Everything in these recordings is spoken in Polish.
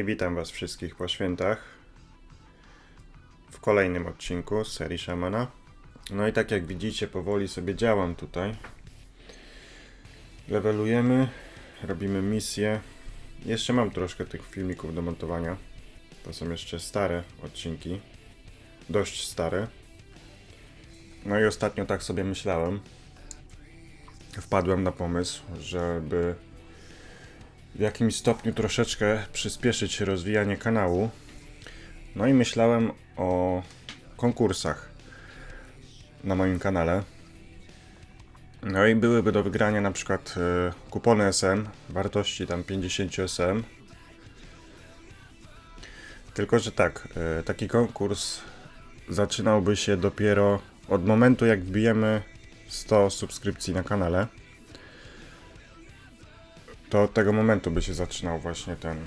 I witam Was wszystkich po świętach w kolejnym odcinku z serii Szamana. No i tak jak widzicie, powoli sobie działam tutaj. Levelujemy, robimy misje. Jeszcze mam troszkę tych filmików do montowania. To są jeszcze stare odcinki. Dość stare. No i ostatnio tak sobie myślałem. Wpadłem na pomysł, żeby w jakimś stopniu troszeczkę przyspieszyć rozwijanie kanału. No i myślałem o konkursach na moim kanale. No i byłyby do wygrania na przykład e, kupony SM wartości tam 50 SM. Tylko, że tak, e, taki konkurs zaczynałby się dopiero od momentu jak wbijemy 100 subskrypcji na kanale to od tego momentu by się zaczynał właśnie ten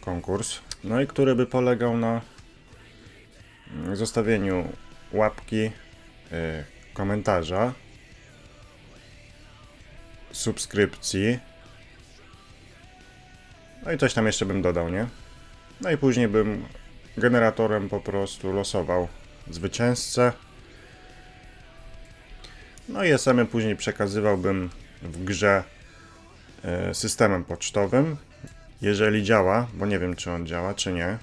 konkurs. No i który by polegał na mm, zostawieniu łapki, y, komentarza, subskrypcji. No i coś tam jeszcze bym dodał, nie? No i później bym generatorem po prostu losował zwycięzcę. No i SM później przekazywałbym w grze systemem pocztowym. Jeżeli działa, bo nie wiem czy on działa, czy nie.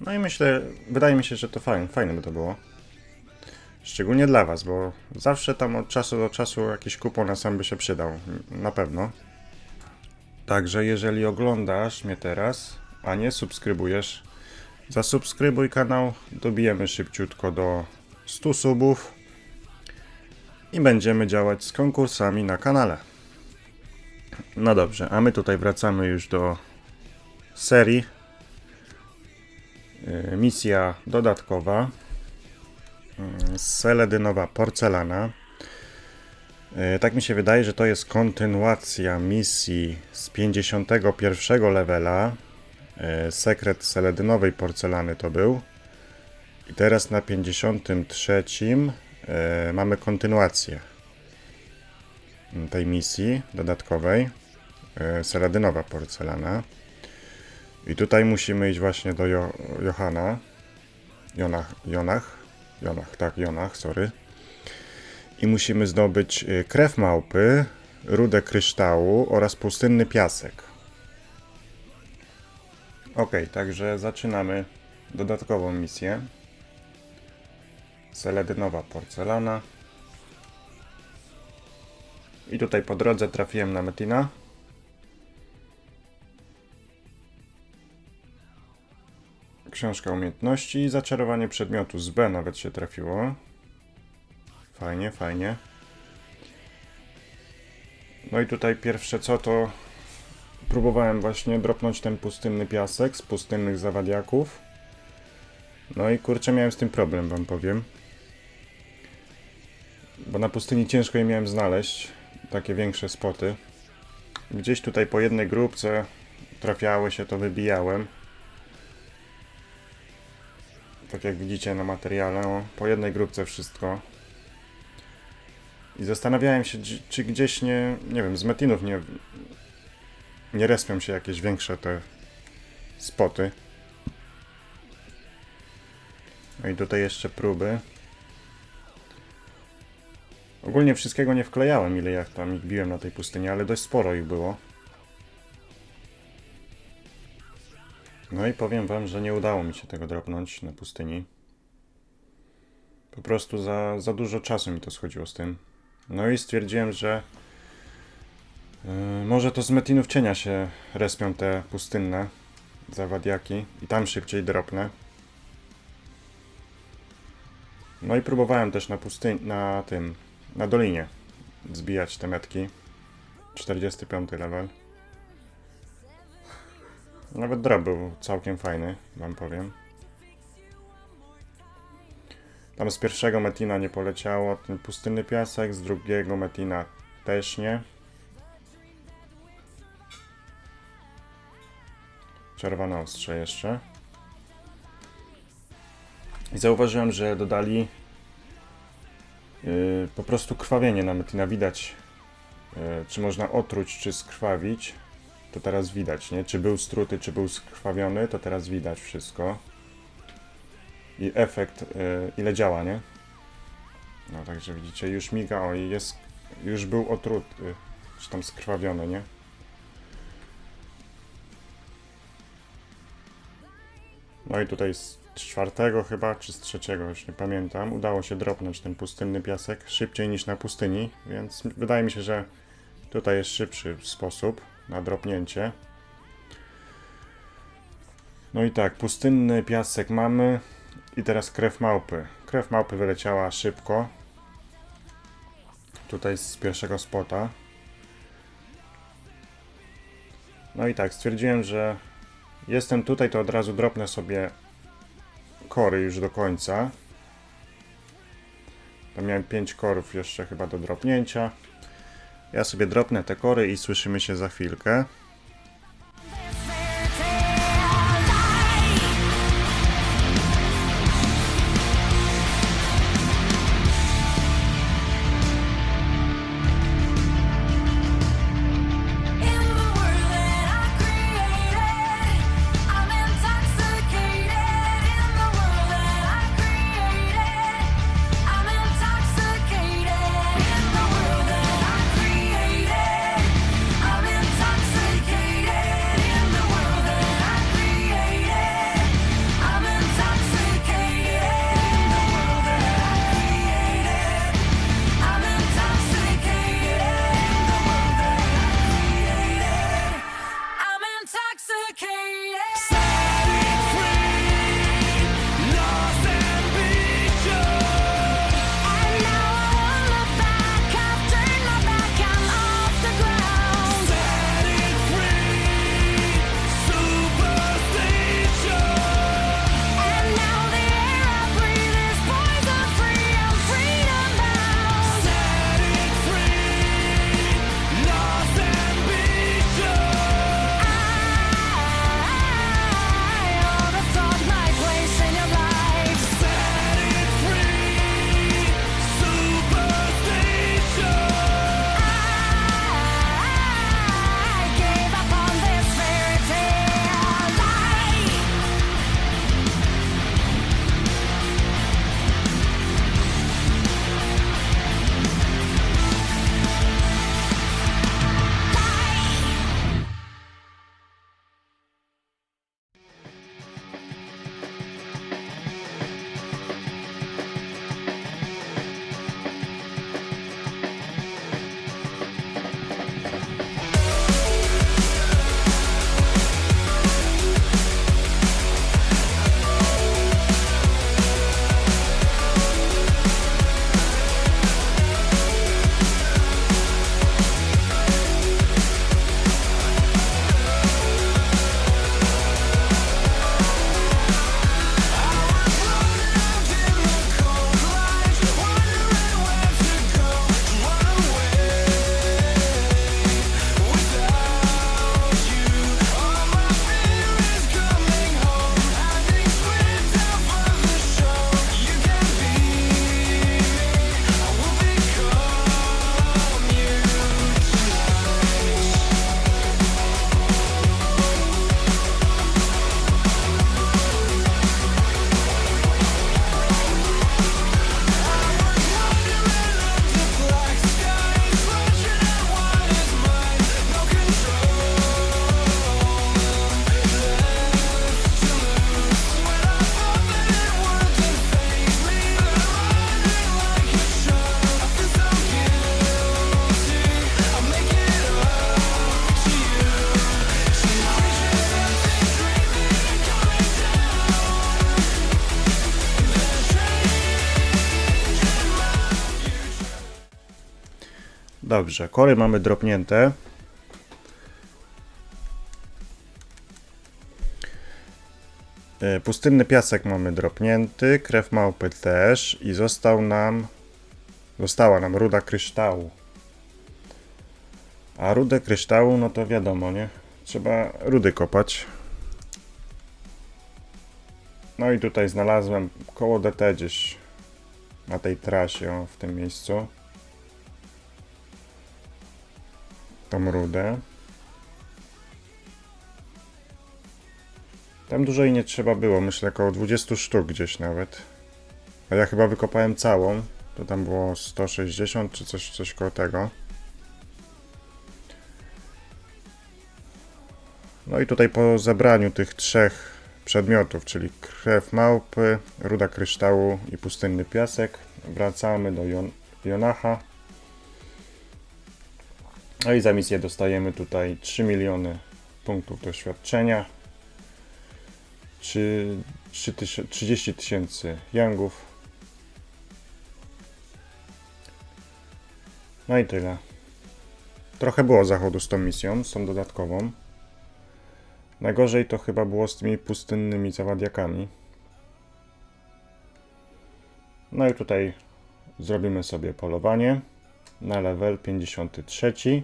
No i myślę, wydaje mi się, że to fajne, fajne by to było. Szczególnie dla Was, bo zawsze tam od czasu do czasu jakiś kupon na sam by się przydał. Na pewno. Także jeżeli oglądasz mnie teraz, a nie subskrybujesz, zasubskrybuj kanał, dobijemy szybciutko do 100 subów i będziemy działać z konkursami na kanale. No dobrze, a my tutaj wracamy już do serii. Yy, Misja dodatkowa. Yy, Seledynowa porcelana. Yy, Tak mi się wydaje, że to jest kontynuacja misji z 51 levela. Sekret seledynowej porcelany to był. I teraz na 53 yy, mamy kontynuację tej misji dodatkowej. e, Seladynowa porcelana. I tutaj musimy iść właśnie do jo Johana. Jonach, Jonach. Jonach, tak, Jonach, sorry. I musimy zdobyć e, krew małpy, rudę kryształu oraz pustynny piasek. Ok, także zaczynamy dodatkową misję. Seledynowa porcelana. I tutaj po drodze trafiłem na Metina. Książka umiejętności i zaczarowanie przedmiotu z B nawet się trafiło. Fajnie, fajnie. No i tutaj pierwsze co to próbowałem właśnie dropnąć ten pustynny piasek z pustynnych zawadiaków. No i kurczę miałem z tym problem wam powiem. Bo na pustyni ciężko je miałem znaleźć takie większe spoty. Gdzieś tutaj po jednej grupce trafiały się, to wybijałem. Tak jak widzicie na materiale, o, po jednej grupce wszystko. I zastanawiałem się, czy- gdzieś nie, nie wiem, z metinów nie, nie respią się jakieś większe te spoty. No i tutaj jeszcze próby. Ogólnie wszystkiego nie wklejałem, ile jak tam ich biłem na tej pustyni, ale dość sporo ich było. No i powiem wam, że nie udało mi się tego dropnąć na pustyni. Po prostu za, za dużo czasu mi to schodziło z tym. No i stwierdziłem, że yy, może to z metinów cienia się respią te pustynne zawadiaki i tam szybciej dropnę. No i próbowałem też na pustyni, na tym, na dolinie zbijać te metki. 45 level. Nawet drop był całkiem fajny, wam powiem. Tam z pierwszego metina nie poleciało ten pustynny piasek, z drugiego metina też nie. Czerwone ostrze jeszcze. I zauważyłem, że dodali po prostu krwawienie na Metina widać, yy, czy można otruć, czy skrwawić. to teraz widać, nie? Czy był struty, czy był skrwawiony, to teraz widać wszystko. I efekt, y, ile działa, nie? No także widzicie, już miga, o i jest, już był otruty, czy tam skrwawiony, nie? No i tutaj z czwartego chyba, czy z trzeciego, już nie pamiętam, udało się dropnąć ten pustynny piasek szybciej niż na pustyni, więc wydaje mi się, że tutaj jest szybszy sposób na dropnięcie. No i tak, pustynny piasek mamy i teraz krew małpy. Krew małpy wyleciała szybko. Tutaj z pierwszego spota. No i tak, stwierdziłem, że jestem tutaj, to od razu dropnę sobie kory już do końca. Tam miałem 5 korów jeszcze chyba do dropnięcia. Ja sobie dropnę te kory i słyszymy się za chwilkę. Dobrze, kory mamy dropnięte. E, Pustynny piasek mamy dropnięty, krew małpy też i został nam została nam ruda kryształu. A rudę kryształu, no to wiadomo, nie? Trzeba rudy kopać. No i tutaj znalazłem koło DT gdzieś na tej trasie, o, w tym miejscu. Tą rudę. Tam dużo nie trzeba było, myślę około 20 sztuk gdzieś nawet. A ja chyba wykopałem całą, to tam było 160 czy coś, coś koło tego. No i tutaj po zebraniu tych trzech przedmiotów, czyli krew małpy, ruda kryształu i pustynny piasek, wracamy do Jon Jonacha. No i za misję dostajemy tutaj 3 miliony punktów doświadczenia, czy 3 tysią- 30 tysięcy yangów. No i tyle. Trochę było zachodu z tą misją, z tą dodatkową. Najgorzej to chyba było z tymi pustynnymi zawadiakami. No i tutaj zrobimy sobie polowanie na level 53.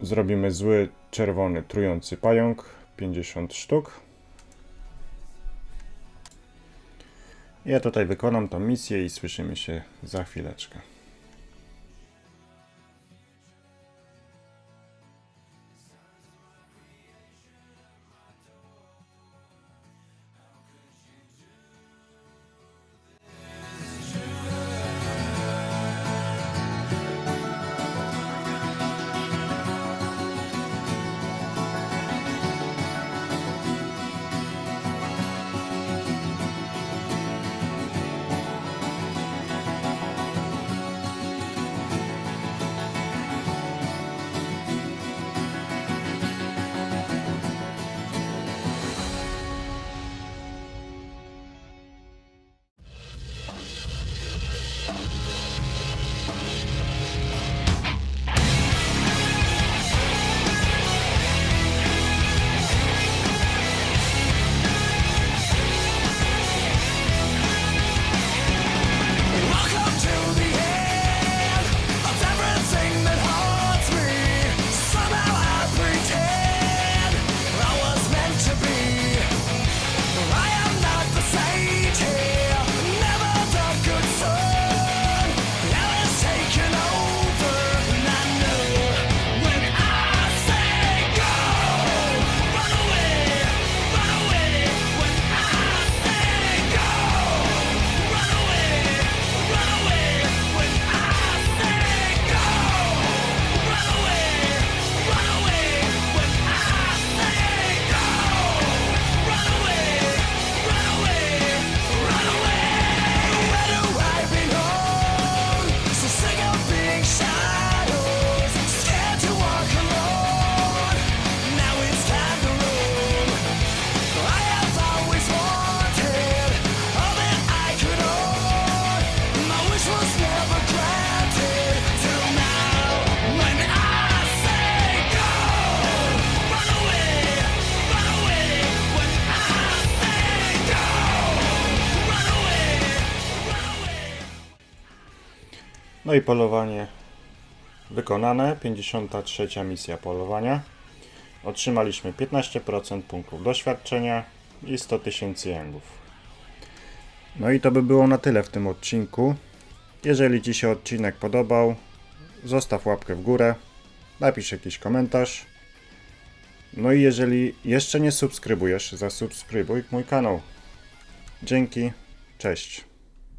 Zrobimy zły czerwony trujący pająk 50 sztuk. Ja tutaj wykonam tą misję i słyszymy się za chwileczkę. No i polowanie wykonane. 53 misja polowania. Otrzymaliśmy 15% punktów doświadczenia i 100 tysięcy jęgów. No i to by było na tyle w tym odcinku. Jeżeli Ci się odcinek podobał, zostaw łapkę w górę, napisz jakiś komentarz. No i jeżeli jeszcze nie subskrybujesz, zasubskrybuj mój kanał. Dzięki, cześć.